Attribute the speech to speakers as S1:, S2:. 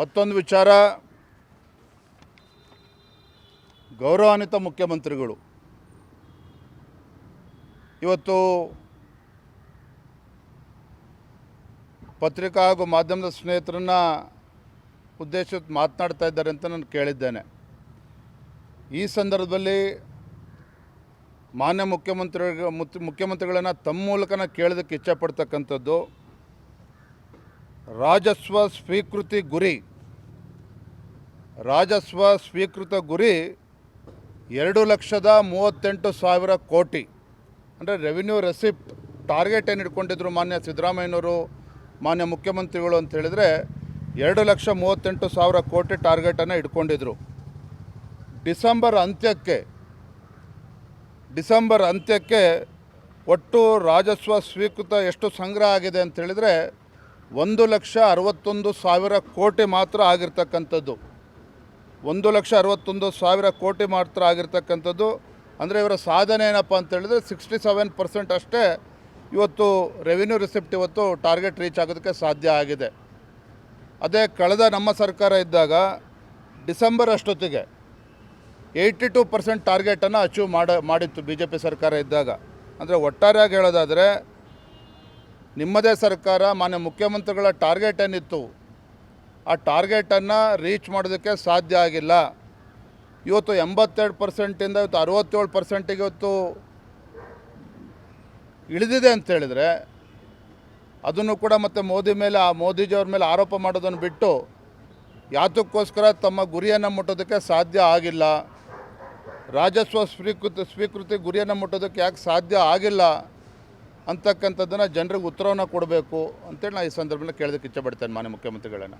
S1: ಮತ್ತೊಂದು ವಿಚಾರ. ಗೌರವಾನ್ವಿತ ಮುಖ್ಯಮಂತ್ರಿಗಳು. ಇವತ್ತು ಪತ್ರಿಕಾ ಹಾಗೂ ಮಾಧ್ಯಮದ ಸ್ನೇಹಿತರನ್ನ ಉದ್ದೇಶಿಸಿ ಮಾತನಾಡ್ತಾ ಇದ್ದಾರೆ ಅಂತ ನಾನು ಕೇಳಿದ್ದೇನೆ. ಈ ಸಂದರ್ಭದಲ್ಲಿ ಮಾನ್ಯ ಮುಖ್ಯಮಂತ್ರಿ ಮುಖ್ಯಮಂತ್ರಿಗಳನ್ನು ತಮ್ಮ ಮೂಲಕನ ಕೇಳೋದಕ್ಕೆ ಇಚ್ಛಪಡ್ತಕ್ಕಂಥದ್ದು ರಾಜಸ್ವ ಸ್ವೀಕೃತಿ ಗುರಿ ರಾಜಸ್ವ ಸ್ವೀಕೃತ ಗುರಿ ಎರಡು ಲಕ್ಷದ ಮೂವತ್ತೆಂಟು ಸಾವಿರ ಕೋಟಿ. ಅಂದರೆ ರೆವಿನ್ಯೂ ರೆಸಿಪ್ಟ್ ಟಾರ್ಗೆಟ್ ಏನು ಇಟ್ಕೊಂಡಿದ್ರು ಮಾನ್ಯ ಸಿದ್ದರಾಮಯ್ಯನವರು, ಮಾನ್ಯ ಮುಖ್ಯಮಂತ್ರಿಗಳು ಅಂತ ಹೇಳಿದರೆ ಎರಡು ಲಕ್ಷ ಮೂವತ್ತೆಂಟು ಸಾವಿರ ಕೋಟಿ ಟಾರ್ಗೆಟನ್ನು ಇಟ್ಕೊಂಡಿದ್ರು. ಡಿಸೆಂಬರ್ ಅಂತ್ಯಕ್ಕೆ ಡಿಸೆಂಬರ್ ಅಂತ್ಯಕ್ಕೆ ಒಟ್ಟು ರಾಜಸ್ವ ಸ್ವೀಕೃತ ಎಷ್ಟು ಸಂಗ್ರಹ ಆಗಿದೆ ಅಂತ ಹೇಳಿದರೆ ಒಂದು ಲಕ್ಷ ಅರವತ್ತೊಂದು ಸಾವಿರ ಕೋಟಿ ಮಾತ್ರ ಆಗಿರ್ತಕ್ಕಂಥದ್ದು. ಒಂದು ಲಕ್ಷ ಅರವತ್ತೊಂದು ಸಾವಿರ ಕೋಟಿ ಮಾತ್ರ ಆಗಿರ್ತಕ್ಕಂಥದ್ದು. ಅಂದರೆ ಇವರ ಸಾಧನೆ ಏನಪ್ಪ ಅಂತ ಹೇಳಿದ್ರೆ ಸಿಕ್ಸ್ಟಿ ಸೆವೆನ್ ಪರ್ಸೆಂಟ್ ಅಷ್ಟೇ ಇವತ್ತು ರೆವಿನ್ಯೂ ರಿಸಿಪ್ಟ್ ಇವತ್ತು ಟಾರ್ಗೆಟ್ ರೀಚ್ ಆಗೋದಕ್ಕೆ ಸಾಧ್ಯ ಆಗಿದೆ. ಅದೇ ಕಳೆದ ನಮ್ಮ ಸರ್ಕಾರ ಇದ್ದಾಗ ಡಿಸೆಂಬರ್ ಅಷ್ಟೊತ್ತಿಗೆ ಏಯ್ಟಿ ಟು ಪರ್ಸೆಂಟ್ ಟಾರ್ಗೆಟನ್ನು ಅಚೀವ್ ಮಾಡ, ಮಾಡಿತ್ತು ಬಿ ಜೆ ಪಿ ಸರ್ಕಾರ ಇದ್ದಾಗ. ಅಂದರೆ ಒಟ್ಟಾರೆಯಾಗಿ ಹೇಳೋದಾದರೆ ನಿಮ್ಮದೇ ಸರ್ಕಾರ, ಮಾನ್ಯ ಮುಖ್ಯಮಂತ್ರಿಗಳ ಟಾರ್ಗೆಟ್ ಏನಿತ್ತು ಆ ಟಾರ್ಗೆಟನ್ನು ರೀಚ್ ಮಾಡೋದಕ್ಕೆ ಸಾಧ್ಯ ಆಗಿಲ್ಲ. ಇವತ್ತು ಎಂಬತ್ತೆರಡು ಪರ್ಸೆಂಟಿಂದ ಇವತ್ತು ಅರವತ್ತೇಳು ಪರ್ಸೆಂಟಿಗೆ ಇವತ್ತು ಇಳಿದಿದೆ ಅಂತ ಹೇಳಿದರೆ, ಅದನ್ನು ಕೂಡ ಮತ್ತು ಮೋದಿ ಮೇಲೆ, ಆ ಮೋದಿಜಿಯವ್ರ ಮೇಲೆ ಆರೋಪ ಮಾಡೋದನ್ನು ಬಿಟ್ಟು ಯಾತಕ್ಕೋಸ್ಕರ ತಮ್ಮ ಗುರಿಯನ್ನು ಮುಟ್ಟೋದಕ್ಕೆ ಸಾಧ್ಯ ಆಗಿಲ್ಲ. ರಾಜಸ್ವ ಸ್ವೀಕೃತಿ ಸ್ವೀಕೃತಿ ಗುರಿಯನ್ನು ಮುಟ್ಟೋದಕ್ಕೆ ಯಾಕೆ ಸಾಧ್ಯ ಆಗಿಲ್ಲ ಅಂತಕ್ಕಂಥದ್ದನ್ನು ಜನರಿಗೆ ಉತ್ತರವನ್ನು ಕೊಡಬೇಕು ಅಂತೇಳಿ ನಾನು ಈ ಸಂದರ್ಭದಲ್ಲಿ ಕೇಳೋದಕ್ಕೆ ಇಚ್ಛೆಪಡ್ತೇನೆ ಮಾನ್ಯ ಮುಖ್ಯಮಂತ್ರಿಗಳನ್ನು.